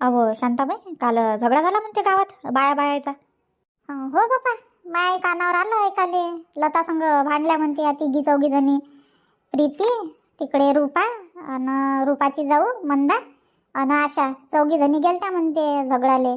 अहो शांताबाई काल झगडा झाला म्हणते गावात बाया बायाचा. हो बापा माय कानावर आलं ऐकाले लता संग भांडल्या म्हणते या तिघी चौघी जणी प्रीती तिकडे रूपा आणि रूपाची जाऊ मंदा आणि आशा चौघी जणी गेलत्या म्हणते झगडाले.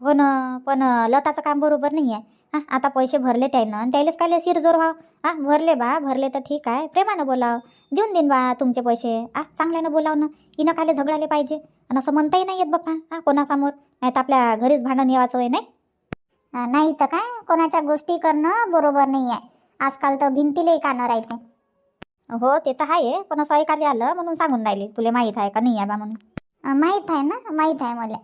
हो ना पण लताचं काम बरोबर नाही आहे हा आता पैसे भरले त्यानं आणि त्यालाच काय शिरजोर व्हाव? हा भरले बा भरले तर ठीक आहे प्रेमानं बोलाव. देऊन देईन बा तुमचे पैसे. आ चांगल्यानं बोलाव ना हिनं काले झगडाले पाहिजे. आणि असं म्हणताही नाही येत बाप्पा. हा कोणासमोर? नाही तर आपल्या घरीच भांडण येवाचं आहे नाही? नाही तर काय? कोणाच्या गोष्टी करणं बरोबर नाही आहे आजकाल तर भिंतीलाही कानं राहते हो ते तर आहे पण असं ऐकायला आलं म्हणून सांगून राहिली. तुला माहीत आहे का नाही आहे बा म्हणून? माहीत आहे ना माहीत आहे मला.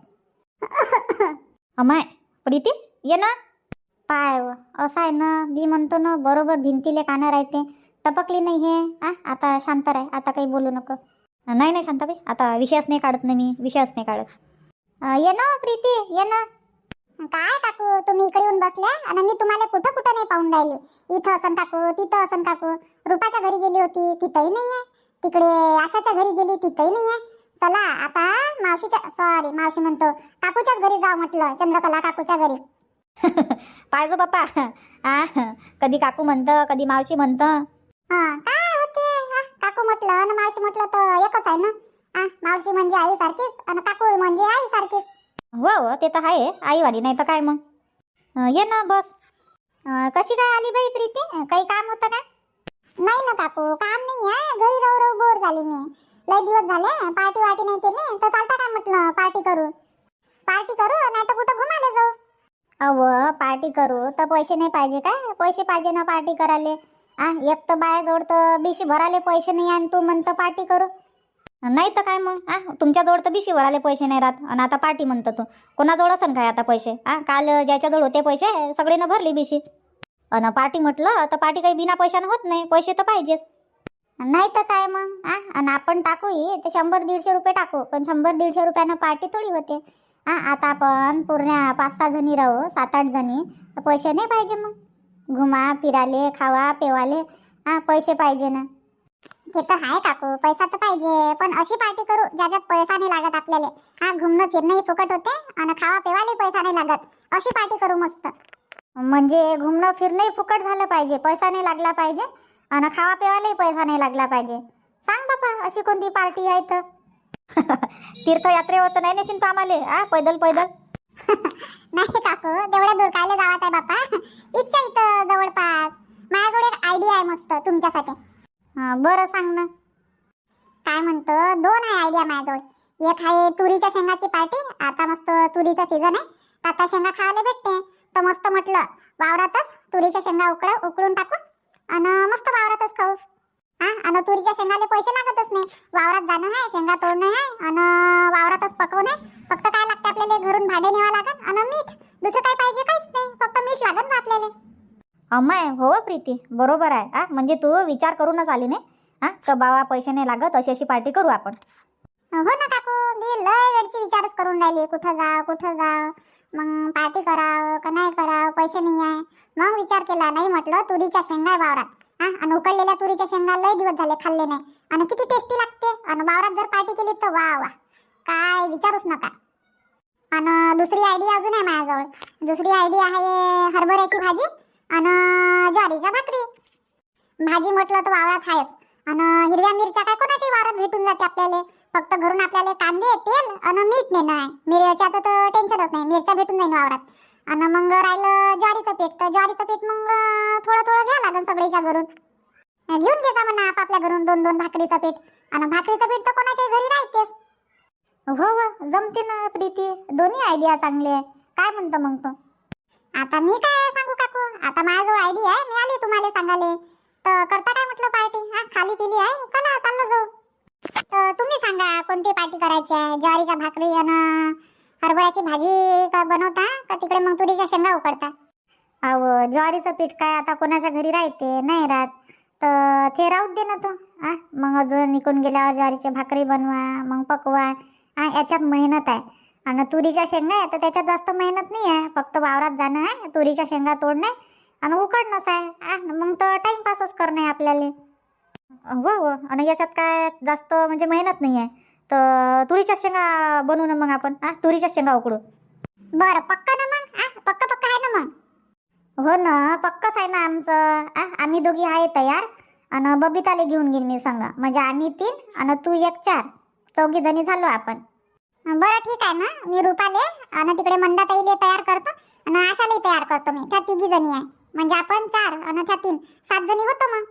अमाय प्रीती ये ना. पाय असं आहे ना मी म्हणतो ना बरोबर भिंतीले कानं राहते. टपकली नाही हे. आता शांत राह आता काही बोलू नको. नाही नाही शांताबाई. आता विषयच नाही काढत ना मी. विषयच नाही काढत. अं, ये ना प्रीती. ये ना. काय काकू तुम्ही इकडे येऊन बसल्या? आणि मी तुम्हाला कुठं कुठं नाही पाहून राहिली. इथं असं काकू तिथं असं काकू. रुपाच्या घरी गेली होती तिथंही नाही आहे तिकडे आशाच्या घरी गेली तिथंही नाही आहे चला आता मावशीच्या सॉरी मावशी म्हणतो काकूच्याच घरी जाऊ म्हटलं चंद्रकला काकूच्या घरी. पाहिजे बाप्पा आ कधी काकू म्हणतं कधी मावशी म्हणतं. हा हा, काकू म्हटलं आणि मावशी म्हटलं तर एकच आहे ना? आ, मावशी म्हणजे आई सारखीच आणि काकू म्हणजे आई सारखीच. हो हो ते तर आहे. आईवाली नाही तर काय मग? अं, ये ना बस. अं, कशी काय आली बाई प्रीती? काही काम होतं का? नाही ना काकू काम नाही आहे. घरी राहू राहू बोर झाली मी. लय दिवस झाले पार्टी वाटी नाही केली. तर चालता काय म्हटलं पार्टी करू? पार्टी करू नाही तर कुठं घुमाले जाऊ? अव पार्टी करू. तर पैसे नाही पाहिजे काय? पैसे पाहिजे ना पार्टी करायला. आ एक तर बाया तर बिशी भराले पैसे नाही आणि तू म्हणतं पार्टी करू. नाही तर काय मग? आ तुमच्याजवळ तर बिशी भराले पैसे नाही राहत. आणि आता पार्टी म्हणतं तू. कोणाजवळ असन काय आता पैसे? आ काल ज्याच्याजवळ होते पैसे सगळेनं भरले बिशी. अन पार्टी म्हटलं तर पार्टी काही बिना पैशानं होत नाही. पैसे तर पाहिजेच. नाही तर काय मग? आ आणि आपण टाकू ही तर शंभर दीडशे रुपये टाकू. पण शंभर दीडशे रुपयानं पार्टी थोडी होते. आ आता आपण पूर्ण पाच सहा जणी राहू सात आठ जणी. तर पैसे नाही पाहिजे मग. घुमा फिराले खावा पेवाले. हा पैसे पाहिजे ना. ते तर आहे काकू पैसा तर पाहिजे. पण अशी पार्टी करू ज्याच्यात पैसा नाही लागत आपल्याला. हा घुमणं फिरणंही फुकट होते आणि खावा पेवाले पैसा नाही लागत. अशी पार्टी करू मस्त. म्हणजे घुमणं फिरणंही फुकट झालं पाहिजे. पैसा नाही लागला पाहिजे आणि खावा पेवालाही पैसा नाही लागला पाहिजे. सांग बापा अशी कोणती पार्टी आहे तर तीर्थयात्रेवर तर नाही नेशील तू आम्हाला. आ पैदल पैदल. नाही काकू तेवढ्या दूर कायले गावात आहे बापा इच्छा इथं जवळपास. माझ्याजवळ एक आयडिया आहे मस्त तुमच्यासाठी. बरं सांग ना. काय म्हणतो? दोन आहे आयडिया माझ्याजवळ. एक आहे तुरीच्या शेंगाची पार्टी आता मस्त तुरीचा सीझन आहे. तर आता शेंगा खायला भेटते. तर मस्त म्हटलं वावरातच तुरीच्या शेंगा उकळ उकळून टाकू. आणि मस्त वावरातच खाऊ. हा? आणि तुरीच्या शेंगाले पैसे लागतच नाही. वावरात जाणं आहे शेंगा तोडणं आहे आणि घरून भाडे न्यावं लागन आणि मीठ. दुसरं काय पाहिजे काहीच नाही. फक्त मीठ लागन ना आपल्याला. अम्माय हो प्रीती. बरोबर आहे. हा म्हणजे तू विचार करूनच आली नाही? हा तर बाबा पैसे नाही लागत? अशी अशी पार्टी करू आपण. हो ना काकू. मी लय वेळची विचारच करून राहिली. कुठं जाव कुठं जाव? मग पार्टी कराव का नाही कराव? पैसे नाही आहे. मग विचार केला. नाही म्हटलं तुरीच्या शेंगा आहे वावरात. हा आणि उकडलेल्या तुरीच्या शेंगा लय दिवस झाले खाल्ले नाही. आणि किती टेस्टी लागते. आणि वावरात जर पार्टी केली तर वा वा. काय विचारूच नका. आणि दुसरी आयडिया अजून आहे माझ्याजवळ. दुसरी आयडिया आहे हरभऱ्याची भाजी आणि ज्वारीच्या भाकरी. भाजी म्हटलं तर वावरात आहेच. आणि हिरव्या मिरच्या काय कोणाच्याही वावरात भेटून जाते आपल्याला. फक्त घरून आपल्याला कांदे तेल आणि मीठ नेणं आहे मिरच्याचं तर टेन्शनच नाही. मिरच्या भेटून जाईल वावरात. आणि मग राहिलं ज्वारीचं पीठ. तर ज्वारीचं पीठ मग थोडं थोडं घ्या लागेल सगळ्याच्या घरून. घेऊन घे जा म्हणा आपापल्या घरून दोन दोन भाकरीचं पीठ. आणि भाकरीचं पीठ तर कोणाच्याही घरी राहतेच. हो हो जमते ना प्रीती. दोन्ही आयडिया चांगले आहे. काय म्हणतो मग तो? आता मी काय सांगू काकू? आता माझ्याजवळ आयडिया आहे. मी आली तुम्हाला सांगाले तर करता काय म्हटलं पार्टी हा खाली पिली आहे. चला चाललो जाऊ. तर तुम्ही सांगा कोणती पार्टी करायची आहे? ज्वारीच्या भाकरी आणि हरभऱ्याची भाजी का बनवता? का तिकडे मग तुरीच्या शेंगा उकडता? अहो ज्वारीचं पीठ काय आता कोणाच्या घरी राहते? नाही राहत. तर ते राहूच दे ना तो. आ मग अजून निघून गेल्यावर ज्वारीची भाकरी बनवा मग पकवा. हा याच्यात मेहनत आहे. आणि तुरीच्या शेंगा आहे तर त्याच्यात जास्त मेहनत नाही आहे. फक्त वावरात जाणं आहे तुरीच्या शेंगा तोडणे आणि उकडणंच आहे. मग तर टाईमपासच करणं आहे आपल्याला. हो हो. आणि याच्यात काय जास्त म्हणजे मेहनत नाही आहे. तर तुरीच्या शेंगा बनवू ना मग आपण. हा तुरीच्या शेंगा उकडू. बरं पक्का ना मग? हा पक्का पक्का आहे ना मग? हो ना पक्कच आहे ना आमचं. आ, आम्ही दोघी आहे तयार. आणि बबिताले घेऊन घेईन मी सांगा. म्हणजे आम्ही तीन आणि तू एक चार. चौघी जणी झालो आपण. बरं ठीक आहे ना मी रुपाले आणि तिकडे मंदाताईले तयार करतो आणि आशालाही तयार करतो मी. त्या तिघी जणी आहे. म्हणजे आपण चार आणि त्या तीन. सात जणी होतो मग?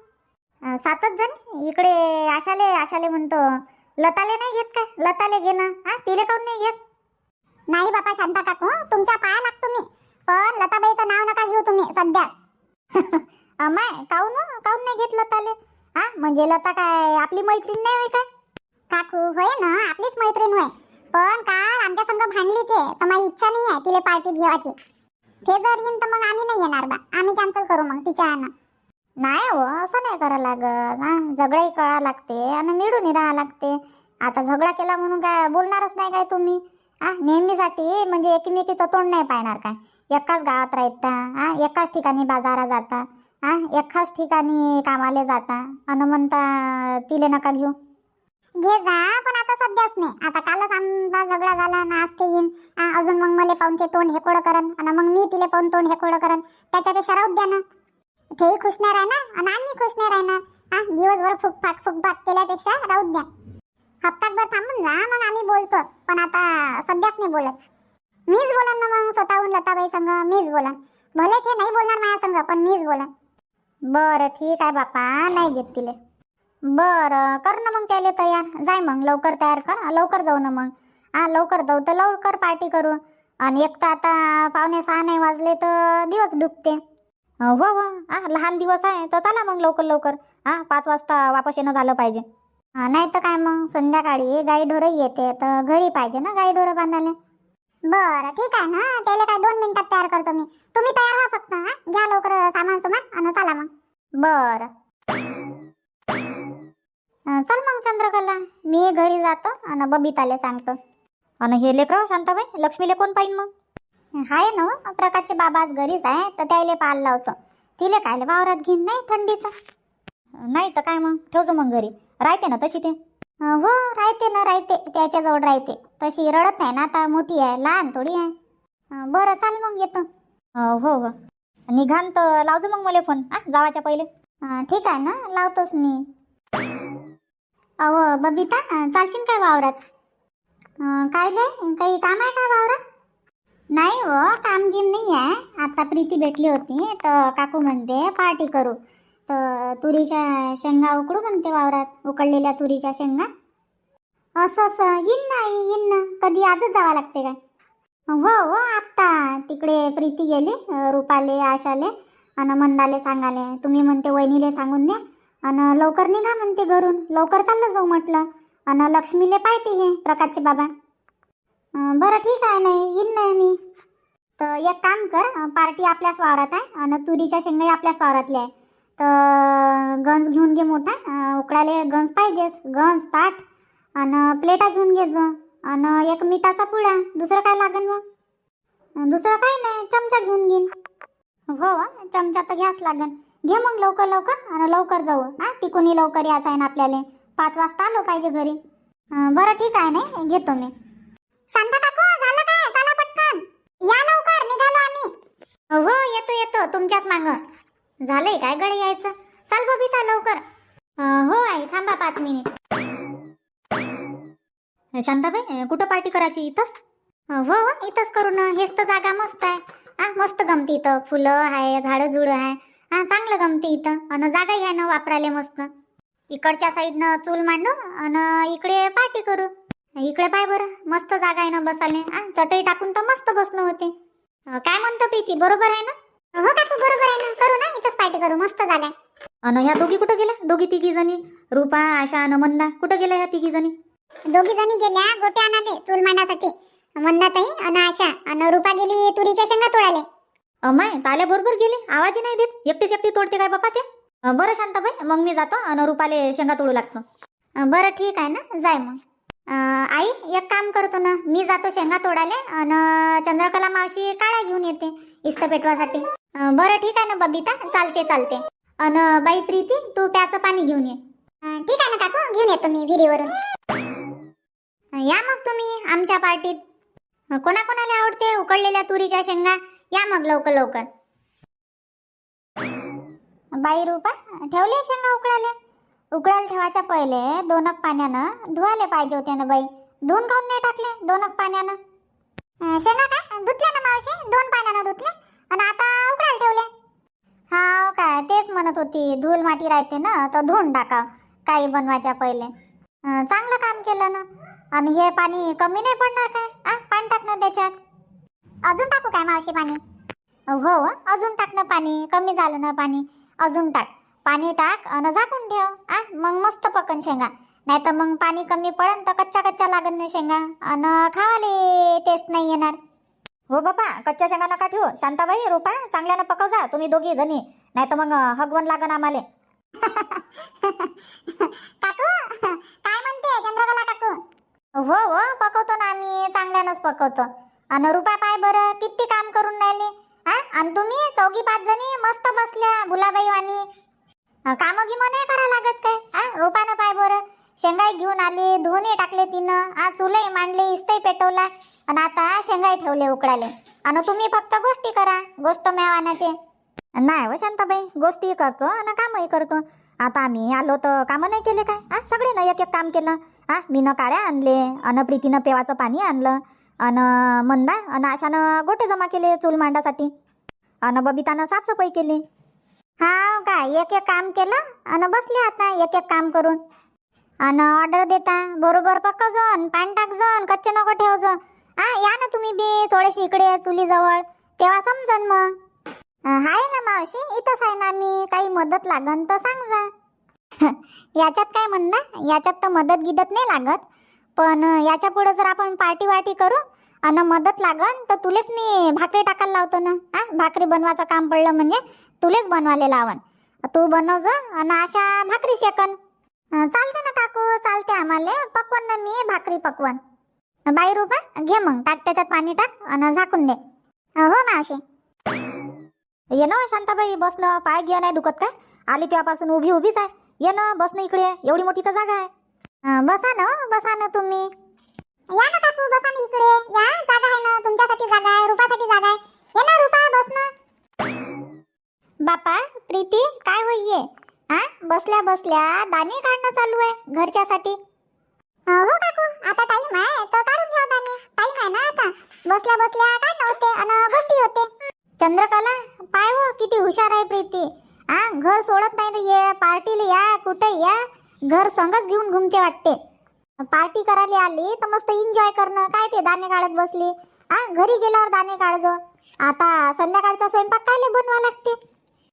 अं, सातच जण? इकडे आशाले आशाले म्हणतो लताले नाही घेत काय? लताले घे ना हा तिले काऊन नाही घेत? नाही बापा शांता काकू तुमच्या पाया लागतो मी. पण लताबाईचं नाव नका घेऊ तुम्ही सध्याच. अमाय काऊन हो? काऊन नाही घेत लताले? हा म्हणजे लता काय आपली मैत्रीण नाही होय काय? काकू होय ना? आपलीच मैत्रीण होय. पण काल आमच्या संग भांडली ते तर माझी इच्छा नाही आहे तिला पार्टीत घेवायची. ते जर येईन तर मग आम्ही नाही येणार बा. आम्ही कॅन्सल करू मग तिच्या यानं. नाही हो असं नाही करा लागत. हा झगडाही कळा लागते आणि मिळूनही राहा लागते. आता झगडा केला म्हणून काय बोलणारच नाही काय तुम्ही? हा नेहमीसाठी म्हणजे एकमेकीचं तोंड नाही पाहणार काय? एकाच गावात राहता हा एकाच ठिकाणी बाजारा जाता हा एकाच ठिकाणी कामाला जाता. आणि म्हणता तिले नका घेऊ. घे जा पण आता सध्याच नाही. आता कालच आमचा झगडा झाला ना आज ते येईन. अजून मग मला पाहून ते तोंड हेकोडं करन. आणि मग मी तिला पाहून तोंड हेकोडं करन. त्याच्यापेक्षा राहू द्या ना. तेही खुश नाही राहणार आणि आम्ही खुश नाही राहणार. हा दिवसभर फुकफाक फुकफाक केल्यापेक्षा राहू द्या. हप्ताभर थांबून जा मग आम्ही बोलतोच. पण आता सध्याच नाही बोलत. मीच बोलन ना मग स्वतःहून लताबाई संग मीच बोलन. भले ते नाही बोलणार माझ्या संग पण मीच बोलन. बरं ठीक आहे बापा. नाही घेत तिले. बरं कर ना मग त्याला तयार. जाय मग लवकर तयार कर. लवकर जाऊ ना मग. हा लवकर जाऊ तर लवकर पार्टी करू. आणि एक तर आता पावणे सहा नाही वाजले तर दिवस डुबते. हो हो, हो. हा. लहान दिवस आहे तर चला मग लवकर लवकर. हा पाच वाजता वापस येणं झालं पाहिजे. नाही तर काय मग? संध्याकाळी गाई ढोरं येते तर घरी पाहिजे ना गाई ढोरं बांधायला? बरं ठीक आहे ना. त्याला काय दोन मिनिटात तयार करतो मी. तुम्ही तयार व्हा फक्त हा. घ्या लवकर सामान सुमान आणि चला मग. बरं. चल मग चंद्रकला. मी घरी जातो आणि बबिताले सांगतो. आणि हे लेकरं शांताबाई लक्ष्मीले कोण पाहिन मग? हाय ना हो, प्रकाशचे बाबा आज घरीच आहे तर त्याले पाल लावतो. तिले काय वावरात घेईन नाही थंडीचा? नाही तर काय मग? ठेवतो मग घरी. राहते ना तशी ते? अं, हो राहते ना राहते. त्याच्याजवळ राहते. तशी रडत नाही ना आता मोठी आहे लहान थोडी आहे. अं, बरं चाल मग येतो. अं, हो हो. निघान तर लावजो मग मला फोन. आ जावाच्या पहिले. अं, ठीक आहे ना लावतोच मी. अहो बबिता चालशील काय वावरात? काय गे काही काम आहे का वावरात? नाही हो काम गिम नाही आहे. आता प्रीती भेटली होती तर काकू म्हणते पार्टी करू. तर तुरीच्या शेंगा उकडू म्हणते वावरात उकडलेल्या तुरीच्या शेंगा. असं असं येईन ना येईन ना. कधी आजच जावं लागते काय? हो हो आत्ता. तिकडे प्रीती गेली रुपाले आशाले आणि मंदाले सांगाले तुम्ही म्हणते वहिनीले सांगून द्या. आणि लवकर निघा म्हणते घरून. लवकर चाललं जाऊ म्हटलं. आणि लक्ष्मीले पाहते हे प्रकाशचे बाबा. बरं ठीक आहे नाही येईन नाही मी. तर एक काम कर पार्टी आपल्याच वावरात आहे आणि तुरीच्या शेंगाही आपल्याच वावरातल्या आहे. तर गंज घेऊन घे मोठा. उकडाले गंज पाहिजेस. गंज ताट आणि प्लेटा घेऊन घे जो. आणि एक मिठाचा पुडा दुसरं काय लागेल मग? दुसरं काही नाही. चमचा घेऊन घेईन. हो चमचा तर घ्यास लागेल घे मग लवकर लवकर. आणि लवकर जाऊ. हा तिकूनही लवकर यायचं आहे ना आपल्याला. पाच वाजता आलो पाहिजे घरी. बरं ठीक आहे नाही घेतो मी. शांता काकू झालं काय? चला पटकन. या लवकर निघालो आम्ही. हो येतो येतो. तुमच्याच माग. झालंय काय गडे यायचं? चाल बबिता लवकर. हो आई थांबा पाच मिनिट. शांताबाई कुठं पार्टी करायची इथंच? हो हो इथंच करू ना. हेच तर जागा मस्त आहे. हा मस्त गमती इथं. फुलं आहे झाडं झुडं आहे. हा चांगलं गमते इथं. आणि जागाही आहे ना वापरायला मस्त. इकडच्या साईडनं चूल मांडू अन इकडे पार्टी करू. इकडे पाय बरं मस्त जागा आहे ना बसाले हा चटई टाकून तर मस्त बसणं होते. काय म्हणतो प्रीती बरोबर आहे ना? हो काकू बरोबर आहे ना. करू ना इथंच पार्टी करू मस्त जागा आहे. अन ह्या दोघी कुठं गेल्या? दोघी तिघी जणी रुपा आशा आणि मंदा. कुठं गेल्या ह्या तिघी जणी? दोघी जणी गेल्या गोट्या आणाले चूल मांडासाठी. मंदाताई आणि आशा आणि रुपा गेली तुरीच्या शेंगा तोडाले अमाय ताल्या बरोबर गेले. आवाजही नाही देत. एकटी शेपटी तोडते काय बापा ते? अं, बरं शांताबाई मग मी जातो आणि रुपाले शेंगा तोडू लागतो. अं, बरं ठीक आहे ना? जाय मग. अं, आई एक काम करतो ना. मी जातो शेंगा तोडाले आणि चंद्रकला मावशी काळ्या घेऊन येते इस्त पेटवासाठी. अं, बरं ठीक आहे ना बबिता? चालते चालते. अन बाई प्रीती तू प्याचं पाणी घेऊन ये. अं, ठीक आहे ना काकू. घेऊन येतो मी विहिरीवरून. या मग तुम्ही आमच्या पार्टीत. कोणाकोणाला आवडते उकडलेल्या तुरीच्या शेंगा? या मग लवकर लवकर. बाई रूपा ठेवले शेंगा उकळाले उकळायला ठेवायच्या पहिले दोनक पाण्यानं धुवायले पाहिजे होते ना बाई. धुवून काऊन नाही टाकले दोनक पाण्यानं? शेंगा काय? धुतल्या ना मावशी? दोन पाण्यानं धुतले आणि आता उकडायला ठेवले हा हो काय तेच म्हणत होती धूल माती राहते ना तर धुवून टाका काही बनवायच्या पहिले. चांगलं काम केलं ना. आणि हे पाणी कमी नाही पडणार काय? आ पाणी टाक ना त्याच्यात. अजून टाकू काय मावशी पाणी? हो हो, अजून टाक ना पाणी कमी झालं ना पाणी. अजून टाक. पाणी टाक आणि झाकून ठेव आ? मग मस्त पकन शेंगा. नाही तर मग पाणी कमी पडन तर कच्चा कच्चा लागन ना शेंगा. आणि खावाले टेस्ट नाही येणार. हो बापा कच्च्या शेंगा नका ठेवू. शांताबाई रुपा चांगल्यानं पकव जा तुम्ही दोघी जणी. नाही तर मग हगवण लागन आम्हाला. काकू काय म्हणते? चंद्रकला काकू. हो हो पकवतो ना आम्ही. चांगल्यानंच पकवतो. आणि रुपा पाय बरं किती काम करून राहिले? हा आणि तुम्ही चौघी पाच जणी मस्त बसल्या गुलाबाई वाणी काम गिम नाही करा लागत काय? हा रुपानं पाय बरं. शेंगाई घेऊन आली धुवूनही टाकले तिनं. आज चुलही मांडले इस्तही पेटवला. आणि आता शेंगाई ठेवले उकडाले आणि तुम्ही फक्त गोष्टी करा गोष्ट मेवानाचे नाही हो शांताबाई गोष्टी करतो आणि कामही करतो. आता आम्ही आलो तर कामं नाही केले काय? हा सगळे ना एक एक काम केलं. हा मीनं काळ्या आणले अन प्रीतीनं पेवाचं पाणी आणलं. अन मंदा अन आशानं गोटे जमा केले चूल मांडासाठी. अन बबितानं साफसफाई केली. हा का एक एक काम केलं? आणि बसले आता एक एक काम करून. अन ऑर्डर देता बरोबर पक्कजन पाणी टाकजन कच्चे नको ठेवजन. हा या ना तुम्ही बी थोडेसे इकडे चुलीजवळ. तेव्हा समजन मग. हाय ना मावशी इथंच आहे ना मी काही मदत लागन तर सांग जा याच्यात काय म्हणणं याच्यात तर मदत गिदत नाही लागत. पण याच्यापुढे जर आपण पार्टी वार्टी करू आणि मदत लागन तर तुलेच मी भाकरी टाकायला लावतो ना. हा भाकरी बनवायचं काम पडलं म्हणजे तुलेच बनवायला लावन. तू बनव आणि अशा भाकरी शेकन. चालते ना काकू चालते आम्हाला. पकवण ना मी भाकरी पकवण बाई रुपा घे मग टाक त्याच्यात पाणी टाक आणि झाकून दे. हो मावशी. ये ना शांताबाई बसणं पाय घ्या नाही दुखत काय? आली तेव्हापासून उभी उभीच आहे. ये ना बसणं इकडे एवढी मोठी तर जागा आहे. बसा ना बसा ना तुम्ही. या ना काकू बसा ना इकडे. या जागा आहे ना तुमच्यासाठी जागा आहे रुपासाठी जागा आहे. ये ना रुपा बस ना. बापा प्रीती काय होईये? हा बसल्या बसल्या दाणे काढणं चालू आहे घरच्यासाठी. अं, हो काकू आता टाइम आहे तर काढून घ्या दाणे. टाइम आहे ना आता. बसल्या बसल्या काय होते आणि गोष्टी होते. चंद्रकला पाय हो किती हुशार आहे प्रीती. हा घर सोडत नाही तर ये पार्टीला या कुठे या? घर संगच घेऊन घुमते वाटते. पार्टी करायला आली तर मस्त एन्जॉय करणं. काय ते दाणे काढत बसली? आ घरी गेल्यावर दाणे काढज. आता संध्याकाळचा स्वयंपाक कायले बनवा लागते?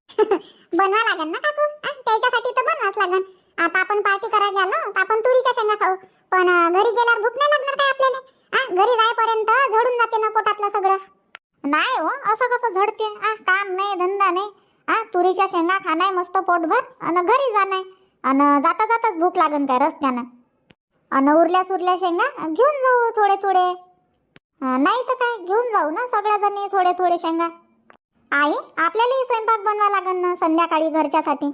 बनवा लागेल ना काकू? त्याच्यासाठी तर बनवाच लागेल आता आपण पार्टी करायला गेलो तर आपण तुरीच्या शेंगा खाऊ. पण घरी गेल्यावर भूक नाही लागणार काय आपल्याला? आ घरी जायपर्यंत झडून जाते ना पोटातलं सगळं. नाही हो असं कसं झडते? आ काम नाही धंदा नाही. आ तुरीच्या शेंगा खाणार मस्त पोटभर आणि घरी जाणार आणि जाता जाताच भूक लागन काय रस्त्यानं. आणि उरल्या सुरल्या शेंगा घेऊन जाऊ थोडे थोडे. नाही तर काय घेऊन जाऊ ना सगळ्या जणी थोडे थोडे शेंगा. आई आपल्यालाही स्वयंपाक बनवा लागन ना संध्याकाळी घरच्यासाठी.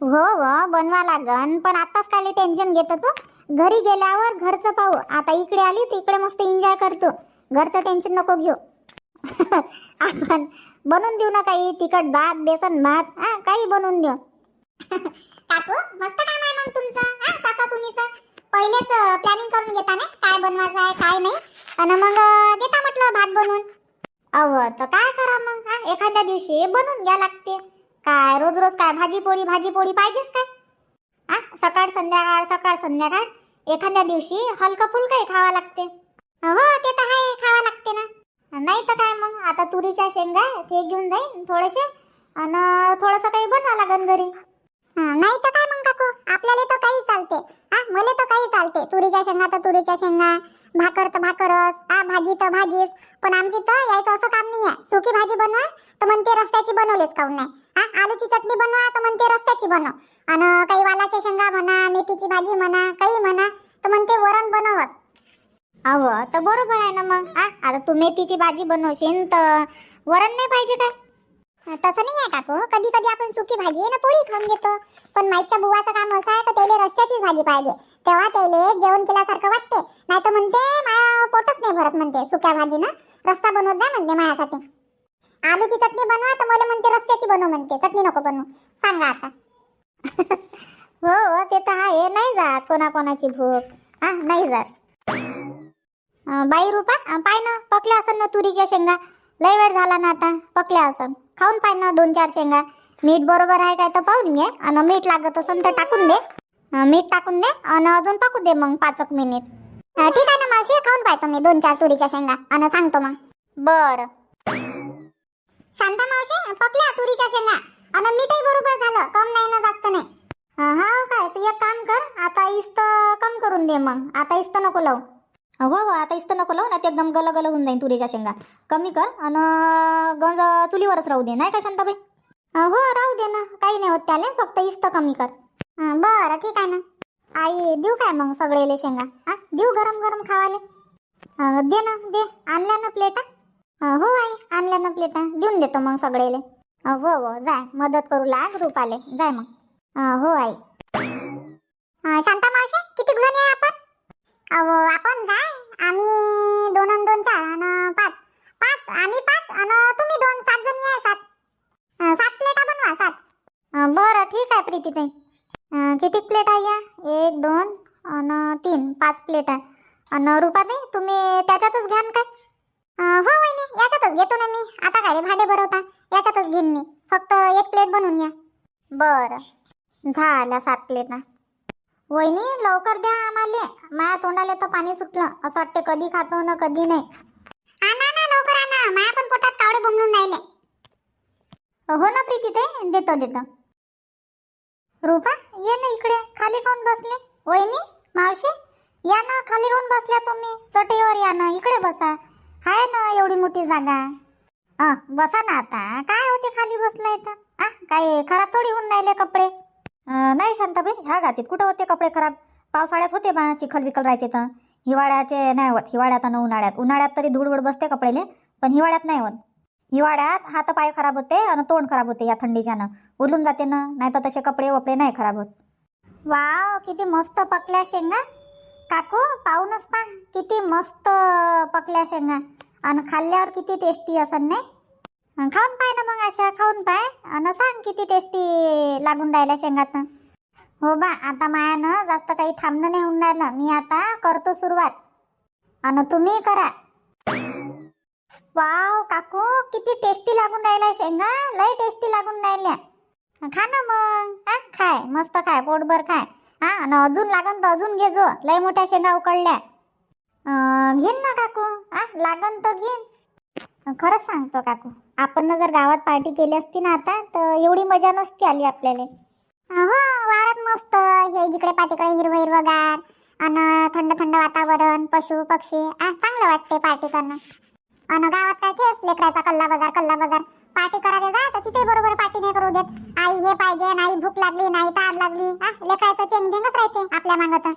हो व बनवा लागन पण आताच काय टेन्शन घेतो तू. घरी गेल्यावर घरचं पाहू. आता इकडे आली तर इकडे मस्त एन्जॉय करतो. घरचं टेन्शन नको घेऊ. आपण बनवून देऊ ना काही तिखट भात बेसन भात हा काही बनवून देऊ. काकू मस्त काम आहे मग तुमचं हा सासा सुनीचं पहिलेच प्लॅनिंग करून घेता ना काय बनवायचं आहे काय नाही? आणि मग देता म्हटलं भात बनवून. अव तर काय करा मग हा? एखाद्या दिवशी बनवून घ्या लागते. काय रोज रोज काय भाजी पोळी भाजी पोळी पाहिजेच काय? हा सकाळ संध्याकाळ सकाळ संध्याकाळ. एखाद्या दिवशी हलकं फुलकंही खावा लागते. हो ते तर आहे खावा लागते ना. नाही तर काय मग आता तुरीच्या शेंगा ते घेऊन जाईन थोडेसे. आणि थोडंसं काही बनवा लागन घरी. नाही तर काय मग काकू? आपल्याला तर काही चालते. हा मला तर काही चालते. तुरीच्या शेंगा तर तुरीच्या शेंगा भाकर तर भाकरच हा भाजी तर भाजीच. पण आमची तर यायचं असं काम नाही आहे सुकी भाजी बनवा तर म्हणते रस्त्याची बनवलीच काऊन नाही. हा आलूची चटणी बनवा तर म्हणते रस्त्याची बनव. आणि काही वालाच्या शेंगा म्हणा मेथीची भाजी म्हणा काही म्हणा तर म्हणते वरण बनवच अहो तर बरोबर आहे ना मग. हा आता तू मेथीची भाजी बनवशील तर वरण नाही पाहिजे काय? तसं नाही आहे काकू. कधी कधी आपण सुकी भाजी ना पोळी खाऊन घेतो. पण माईच्या बुवाचं काम असं आहे का त्याला रस्त्याचीच भाजी पाहिजे. तेव्हा त्याले जेवण केल्यासारखं वाटते. नाही तर म्हणते माया पोटच नाही भरत म्हणते सुक्या भाजीनं. रस्ता बनवत जा म्हणते माझ्यासाठी आलूची चटणी बनवा तर मला म्हणते रस्त्याची बनव म्हणते. चटणी नको बनवू. सांगा आता. हो ते तर आहे. नाही जात कोणाकोणाची भूक. हा नाही जात. बाई रुपा पाय ना पकल्या असेल ना तुरीच्या शेंगा. लय वेळ झाला ना आता पकल्या असेल खाऊन पाय ना दोन चार शेंगा. मीठ बरोबर आहे काय तर पाहून घे. आणि मीठ लागत असेल तर टाकून दे. मीठ टाकून दे. आणि अजून पाकू दे मग पाच एक मिनिट ठीक आहे ना मावशी. खाऊन पाहतो मी दोन चार तुरीच्या शेंगा. आणि सांगतो मग. बर. शांता मावशी पकल्या तुरीच्या शेंगा. आणि मीठही बरोबर झालं. कम नाही ना जास्त नाही. हा काय. तू एक काम कर. आता इस्त कम करून दे मग. आता इस्त नको लावू. हो हो आता इस्त नको लावू ना ते एकदम गल गल होऊन जाईन तुरीच्या शेंगा. कमी कर आणि गंज चुलीवरच राहू दे नाही का शांताबाई? हो राहू दे ना. काही नाही होत त्याले फक्त इस्त कमी कर. बरं ठीक आहे ना. आई देऊ काय मग सगळेले शेंगा? हा देऊ गरम गरम खावाले. दे ना दे. आणल्या ना प्लेटा? हो आई आणल्या ना प्लेटा. देऊन देतो मग सगळेले. हो हो जाय. मदत करू लाग रूपाले. जाय मग. हो आई. शांता मावशी किती जणी आहे आपण? अहो आपण काय? आम्ही दोन अन दोन चार आणि पाच. पाच आम्ही पाच आणि तुम्ही दोन सात जणी आहे सात. अं, सात प्लेटा बनवा सात. अं, बरं ठीक आहे प्रीती ताई. अं, किती प्लेट आहे या? एक दोन आणि तीन पाच प्लेट आहे. आणि रुपाताई तुम्ही त्याच्यातच घ्यान काय? अं, हो वहिनी याच्यातच घेतो ना मी. आता काय रे भाडे भरवता. याच्यातच घेईन मी. फक्त एक प्लेट बनवून घ्या बरं. झाल्या सात प्लेटा. वहिनी लवकर द्या आम्हाला. माझ्या तोंडाला तर पाणी सुटलं. असं वाटते कधी खातो ना कधी नाही. आणा ना लवकर आणा. माया पण पोटात कावडे बुमलून राहिले. हो ना प्रीती ते देतो देतो. रूपा ये ना इकडे. खाली कोण बसले? वहिनी मावशी या ना. खाली कोण बसल्या तुम्ही? चटईवर या ना. इकडे बसा. हाय ना एवढी मोठी जागा. अ बसा ना आता. काय होते खाली बसलाय तर? आ काय खराब थोडी होऊन राहिले कपडे? नाही शांताबाई ह्या गातीत कुठं होते कपडे खराब? पावसाळ्यात होते बा चिखल विखल राहते तर. हिवाळ्याचे नाही होत हिवाळ्यात आणि उन्हाळ्यात. उन्हाळ्यात तरी धूळ बसते कपडेले पण हिवाळ्यात नाही होत. हिवाळ्यात हात पाय खराब होते आणि तोंड खराब होते या थंडीच्यानं. उलून जाते ना नाही तर तसे कपडे वपडे नाही खराब होत. वाव किती मस्त पकल्या शेंगा. काकू पाहूनच पा किती मस्त पकल्या शेंगा. आणि खाल्ल्यावर किती टेस्टी असं नाही? खाऊन पाय ना मग अशा खाऊन पाय. आणि सांग किती टेस्टी लागून राहिल्या शेंगात. हो बा आता मायानं जास्त काही थांबणं नाही होऊन राहिलं मी आता करतो सुरुवात. आणि तुम्ही करा. वाव काकू किती टेस्टी लागून राहिल्या शेंगा. लय टेस्टी लागून राहिल्या. खा ना मग. हा खाय. मस्त खाय. पोटभर खाय. हा आणि अजून लागन तर अजून घे जो. लय मोठ्या शेंगा उकडल्या. घेईन ना काकू. हा लागन तर घेईन खरंच सांगतो काकू. आपण जर गावात पार्टी केली असती ना आता तर एवढी मजा नसती आली आपल्याला. हो वावरात मस्त. हे जिकडे पातिकडे हिरवं हिरवगार आणि थंड थंड वातावरण पशु पक्षी. आ, चांगलं वाटते पार्टी करणं. आणि गावात काय तेच लेकराचा कल्ला बाजार कल्ला बाजार. पार्टी करायला जा तर तिथे बरोबर पार्टी नाही करू देत. आई हे पाहिजे नाही भूक लागली नाही तार लागली. आ, लेकराचं चेंग राहते आपल्या मागत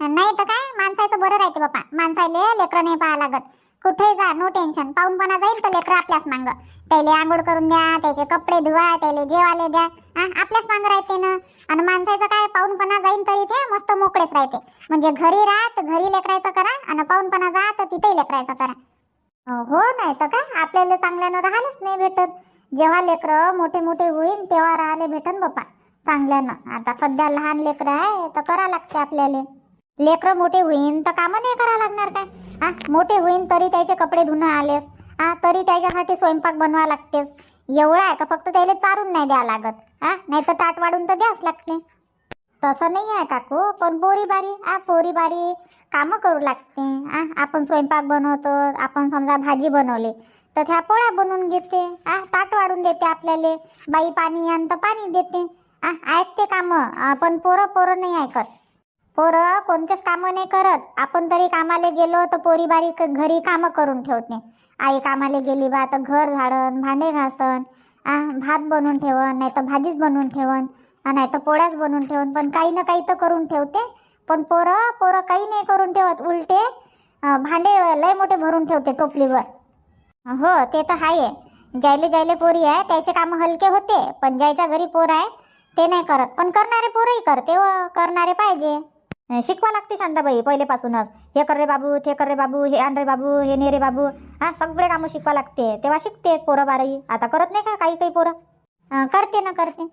नाही तर काय माणसाचं बरं राहते बाप्पा. माणसाले लेकरं नाही पाहा लागत. कुठे जा नो टेन्शन पाहूनपणा जाईल तर लेकरं आपल्याच मांग. त्याले आंघोळ करून द्या त्याचे कपडे धुवा त्याले जेवाले द्या. हा आपल्याच मांग राहते ना. आणि माणसाचं काय पाहूनपणा जाईन तरी ते मस्त मोकळेच राहते. म्हणजे घरी राहा तर घरी लेकरायचं करा आणि पाहूनपणा जा तर तिथेही लेकरायचं करा. हो नाही तर काय आपल्याला चांगल्यानं राहायलाच नाही भेटत. जेव्हा लेकरं मोठे मोठे होईल तेव्हा राहायला भेटन बाप्पा चांगल्यानं. आता सध्या लहान लेकरं आहे तर करा लागते आपल्याला. लेकरं मोठे होईन तर कामं नाही करा लागणार काय? हा मोठे होईन तरी त्याचे कपडे धुणं आलेस. हा तरी त्याच्यासाठी स्वयंपाक बनवा लागतेस. एवढं आहे का? फक्त त्याला चारून नाही द्या लागत. हा नाही तर ताट वाढून तर द्याच लागते. तसं नाही आहे काकू पण पोरी बारी आ पोरी बारी कामं करू लागते. आ आपण स्वयंपाक बनवतो आपण समजा भाजी बनवली तर त्या पोळ्या बनवून घेते. आ ताट वाढून देते आपल्याला. बाई पाणी आण तर पाणी देते. आ ऐकते कामं पण पोरं पोरं नाही ऐकत. पोरं कोणतेच कामं नाही करत. आपण तरी कामाला गेलो तर पोरी बारी घरी कामं करून ठेवते आई कामाला गेली बा तर घर झाडन भांडे घासन आ भात बनवून ठेवण नाही तर भाजीच बनवून ठेवण नाही तर पोळ्याच बनवून ठेवन. पण काही ना काही तर करून ठेवते. पण पोरं पोरं काही नाही करून ठेवत. उलटे भांडे लय मोठे भरून ठेवते टोपलीवर. हो ते तर आहे ज्याले ज्याले पोरी आहे त्याचे कामं हलके होते. पण ज्याच्या घरी पोर आहे ते नाही करत. पण करणारे पोरही करते व करणारे पाहिजे. शिकवा लागते शांताबाई पहिलेपासूनच. हे कर रे बाबू ते कर रे बाबू हे आण रे बाबू हे ने रे बाबू. हा सगळे कामं शिकवा लागते. तेव्हा शिकते पोरं बाराई आता करत नाही का काही काही पोरं? अं, करते ना करते.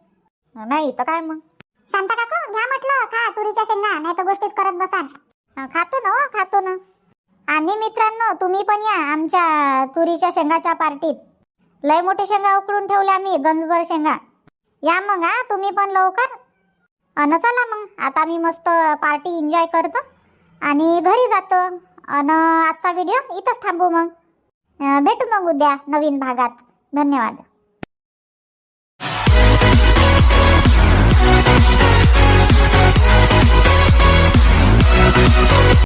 नाही तर काय मग? शांता काकू घ्या म्हटलं खा तुरीच्या शेंगा नाही तर गोष्टीच करत बसाल अं, खातो ना हो, खातो ना. आणि मित्रांनो तुम्ही पण या आमच्या तुरीच्या शेंगाच्या पार्टीत. लय मोठे शेंगा उकडून ठेवले आम्ही गंजभर शेंगा. या मग हा तुम्ही पण लवकर अन चला मग. आता मी मस्त पार्टी एन्जॉय करतो आणि घरी जातो. अन आजचा व्हिडिओ इथंच थांबू मग. भेटू मग उद्या नवीन भागात. धन्यवाद.